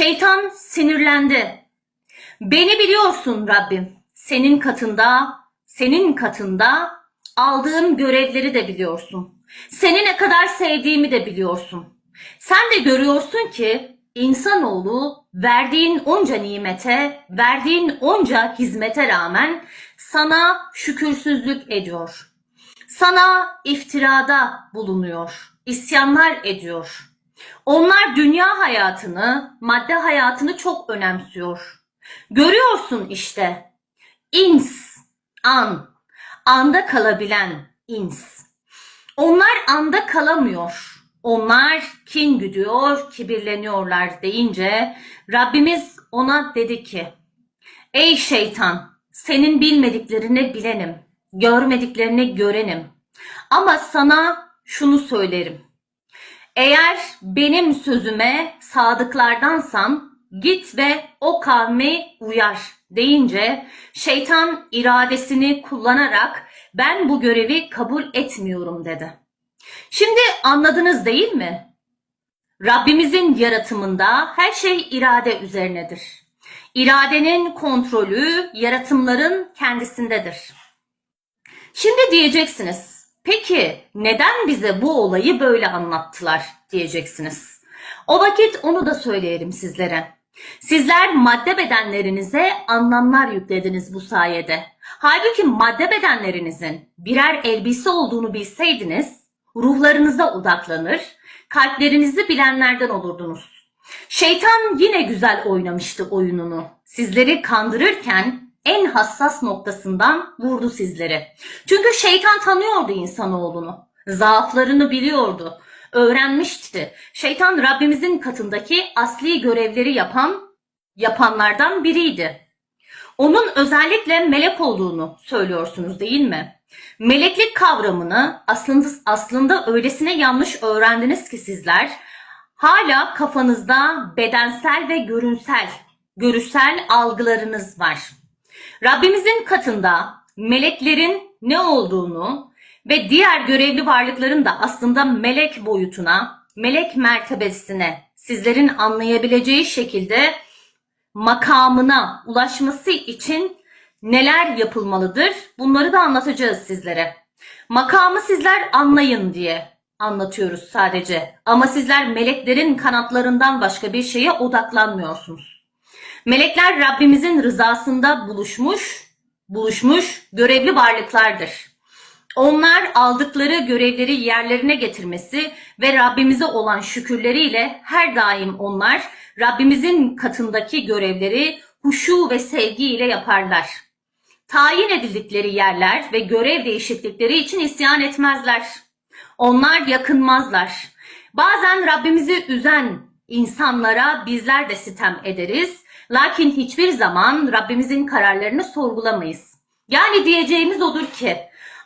Şeytan sinirlendi. Beni biliyorsun Rabbim. Senin katında, senin katında aldığım görevleri de biliyorsun. Seni ne kadar sevdiğimi de biliyorsun. Sen de görüyorsun ki insanoğlu verdiğin onca nimete, verdiğin onca hizmete rağmen sana şükürsüzlük ediyor. Sana iftirada bulunuyor, isyanlar ediyor. Onlar dünya hayatını, madde hayatını çok önemsiyor. Görüyorsun işte. İns, an, anda kalabilen ins. Onlar anda kalamıyor. Onlar kin güdüyor, kibirleniyorlar deyince Rabbimiz ona dedi ki Ey şeytan senin bilmediklerini bilenim, görmediklerini görenim. Ama sana şunu söylerim. Eğer benim sözüme sadıklardansan git ve o kavmi uyar deyince şeytan iradesini kullanarak ben bu görevi kabul etmiyorum dedi. Şimdi anladınız değil mi? Rabbimizin yaratımında her şey irade üzerinedir. İradenin kontrolü yaratımların kendisindedir. Şimdi diyeceksiniz, peki neden bize bu olayı böyle anlattılar diyeceksiniz. O vakit onu da söyleyelim sizlere. Sizler madde bedenlerinize anlamlar yüklediniz bu sayede. Halbuki madde bedenlerinizin birer elbise olduğunu bilseydiniz, ruhlarınıza odaklanır, kalplerinizi bilenlerden olurdunuz. Şeytan yine güzel oynamıştı oyununu. Sizleri kandırırken en hassas noktasından vurdu sizleri. Çünkü şeytan tanıyordu insanoğlunu. Zaaflarını biliyordu. Öğrenmişti. Şeytan Rabbimizin katındaki asli görevleri yapan yapanlardan biriydi. Onun özellikle melek olduğunu söylüyorsunuz değil mi? Meleklik kavramını aslında aslında öylesine yanlış öğrendiniz ki sizler hala kafanızda bedensel ve görünsel, görüşsel algılarınız var. Rabbimizin katında meleklerin ne olduğunu ve diğer görevli varlıkların da aslında melek boyutuna, melek mertebesine sizlerin anlayabileceği şekilde makamına ulaşması için neler yapılmalıdır? Bunları da anlatacağız sizlere. Makamı sizler anlayın diye anlatıyoruz sadece. Ama sizler meleklerin kanatlarından başka bir şeye odaklanmıyorsunuz. Melekler Rabbimizin rızasında buluşmuş, buluşmuş görevli varlıklardır. Onlar aldıkları görevleri yerlerine getirmesi ve Rabbimize olan şükürleriyle her daim onlar Rabbimizin katındaki görevleri huşu ve sevgiyle yaparlar. Tayin edildikleri yerler ve görev değişiklikleri için isyan etmezler. Onlar yakınmazlar. Bazen Rabbimizi üzen insanlara bizler de sitem ederiz. Lakin hiçbir zaman Rabbimizin kararlarını sorgulamayız. Yani diyeceğimiz odur ki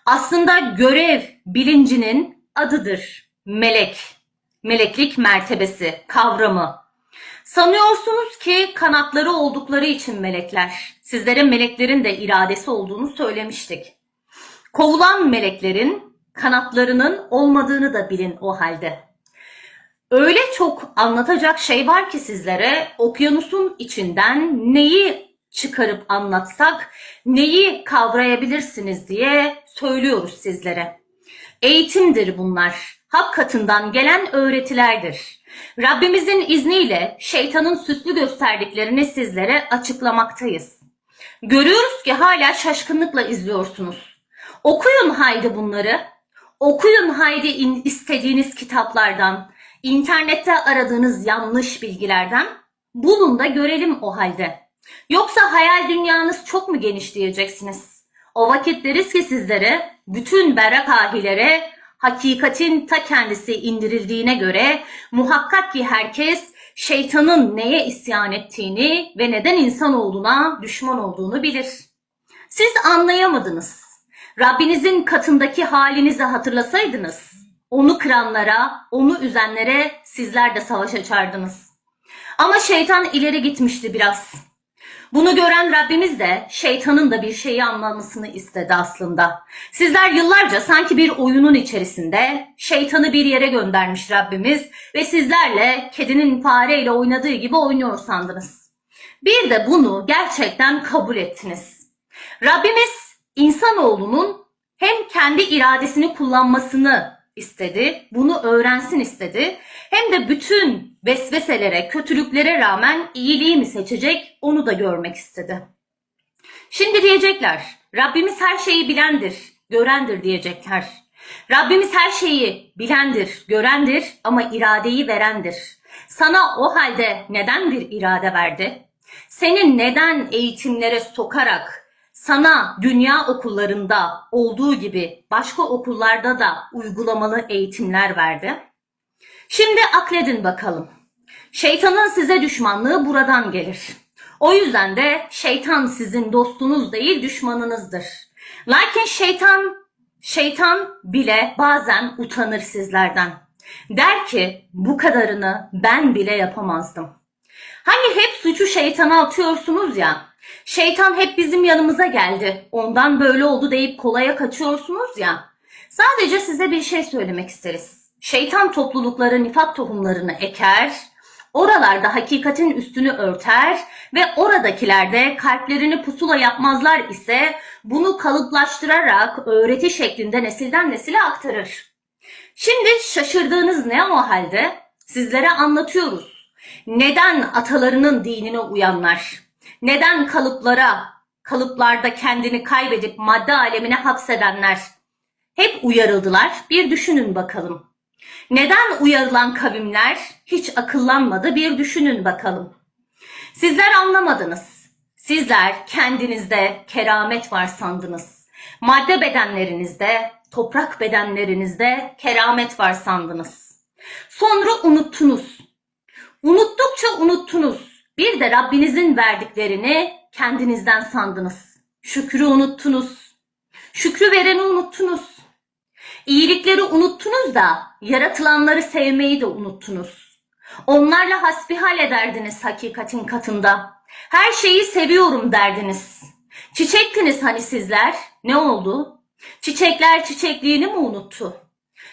aslında görev bilincinin adıdır. Melek. Meleklik mertebesi, kavramı. Sanıyorsunuz ki kanatları oldukları için melekler. Sizlere meleklerin de iradesi olduğunu söylemiştik. Kovulan meleklerin kanatlarının olmadığını da bilin o halde. Öyle çok anlatacak şey var ki sizlere okyanusun içinden neyi çıkarıp anlatsak neyi kavrayabilirsiniz diye söylüyoruz sizlere. Eğitimdir bunlar. Hak katından gelen öğretilerdir. Rabbimizin izniyle şeytanın süslü gösterdiklerini sizlere açıklamaktayız. Görüyoruz ki hala şaşkınlıkla izliyorsunuz. Okuyun haydi bunları. Okuyun haydi in- istediğiniz kitaplardan, internette aradığınız yanlış bilgilerden. Bulun da görelim o halde. Yoksa hayal dünyanız çok mu geniş diyeceksiniz. O vakit deriz ki sizlere, bütün berrak ahilere hakikatin ta kendisi indirildiğine göre muhakkak ki herkes şeytanın neye isyan ettiğini ve neden insanoğluna düşman olduğunu bilir. Siz anlayamadınız. Rabbinizin katındaki halinizi hatırlasaydınız, onu kıranlara, onu üzenlere sizler de savaş açardınız. Ama şeytan ileri gitmişti biraz. Bunu gören Rabbimiz de şeytanın da bir şeyi anlamasını istedi aslında. Sizler yıllarca sanki bir oyunun içerisinde şeytanı bir yere göndermiş Rabbimiz ve sizlerle kedinin fareyle oynadığı gibi oynuyor sandınız. Bir de bunu gerçekten kabul ettiniz. Rabbimiz insanoğlunun hem kendi iradesini kullanmasını istedi, bunu öğrensin istedi. Hem de bütün vesveselere, kötülüklere rağmen iyiliği mi seçecek onu da görmek istedi. Şimdi diyecekler, Rabbimiz her şeyi bilendir, görendir diyecekler. Rabbimiz her şeyi bilendir, görendir ama iradeyi verendir. Sana o halde neden bir irade verdi? Senin neden eğitimlere sokarak sana dünya okullarında olduğu gibi başka okullarda da uygulamalı eğitimler verdi? Şimdi akledin bakalım. Şeytanın size düşmanlığı buradan gelir. O yüzden de şeytan sizin dostunuz değil düşmanınızdır. Lakin şeytan şeytan bile bazen utanır sizlerden. Der ki bu kadarını ben bile yapamazdım. Hani hep suçu şeytana atıyorsunuz ya. Şeytan hep bizim yanımıza geldi. Ondan böyle oldu deyip kolaya kaçıyorsunuz ya. Sadece size bir şey söylemek isteriz. Şeytan toplulukları nifak tohumlarını eker, oralarda hakikatin üstünü örter ve oradakiler de kalplerini pusula yapmazlar ise bunu kalıplaştırarak öğreti şeklinde nesilden nesile aktarır. Şimdi şaşırdığınız ne o halde? Sizlere anlatıyoruz. Neden atalarının dinine uyanlar? Neden kalıplara, kalıplarda kendini kaybedip madde alemine hapsedenler hep uyarıldılar? Bir düşünün bakalım. Neden uyarılan kavimler hiç akıllanmadı? Bir düşünün bakalım. Sizler anlamadınız. Sizler kendinizde keramet var sandınız. Madde bedenlerinizde, toprak bedenlerinizde keramet var sandınız. Sonra unuttunuz. Unuttukça unuttunuz. Bir de Rabbinizin verdiklerini kendinizden sandınız. Şükrü unuttunuz. Şükrü vereni unuttunuz. İyilikleri unuttunuz da yaratılanları sevmeyi de unuttunuz. Onlarla hasbihal ederdiniz hakikatin katında. Her şeyi seviyorum derdiniz. Çiçektiniz hani sizler. Ne oldu? Çiçekler çiçekliğini mi unuttu?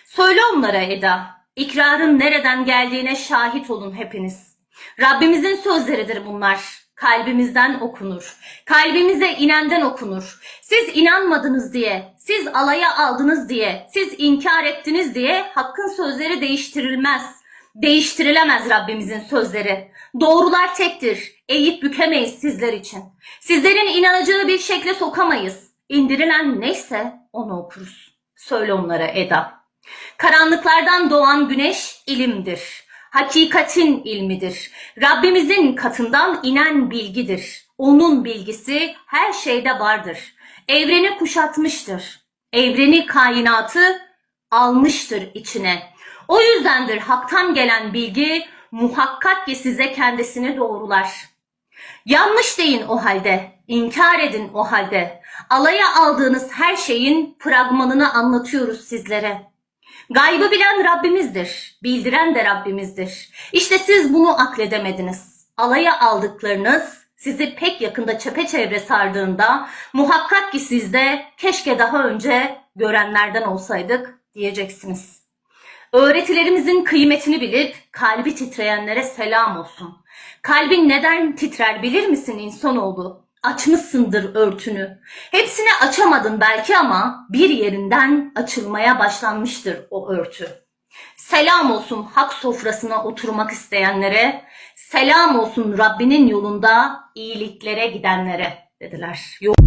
Söyle onlara Eda. İkrarın nereden geldiğine şahit olun hepiniz. Rabbimizin sözleridir bunlar. Kalbimizden okunur. Kalbimize inenden okunur. Siz inanmadınız diye, siz alaya aldınız diye, siz inkar ettiniz diye hakkın sözleri değiştirilmez. Değiştirilemez Rabbimizin sözleri. Doğrular tektir. Eğip bükemeyiz sizler için. Sizlerin inanacağı bir şekle sokamayız. İndirilen neyse onu okuruz. Söyle onlara Eda. Karanlıklardan doğan güneş ilimdir. Hakikatin ilmidir. Rabbimizin katından inen bilgidir. Onun bilgisi her şeyde vardır. Evreni kuşatmıştır. Evreni kainatı almıştır içine. O yüzdendir haktan gelen bilgi muhakkak ki size kendisini doğrular. Yanlış deyin o halde, inkar edin o halde. Alaya aldığınız her şeyin fragmanını anlatıyoruz sizlere. Gaybı bilen Rabbimizdir, bildiren de Rabbimizdir. İşte siz bunu akledemediniz. Alaya aldıklarınız sizi pek yakında çepeçevre sardığında muhakkak ki siz de keşke daha önce görenlerden olsaydık diyeceksiniz. Öğretilerimizin kıymetini bilip kalbi titreyenlere selam olsun. Kalbin neden titrer bilir misin insanoğlu? Açmışsındır örtünü. Hepsini açamadın belki ama bir yerinden açılmaya başlanmıştır o örtü. Selam olsun hak sofrasına oturmak isteyenlere, selam olsun Rabbinin yolunda iyiliklere gidenlere dediler. Yok.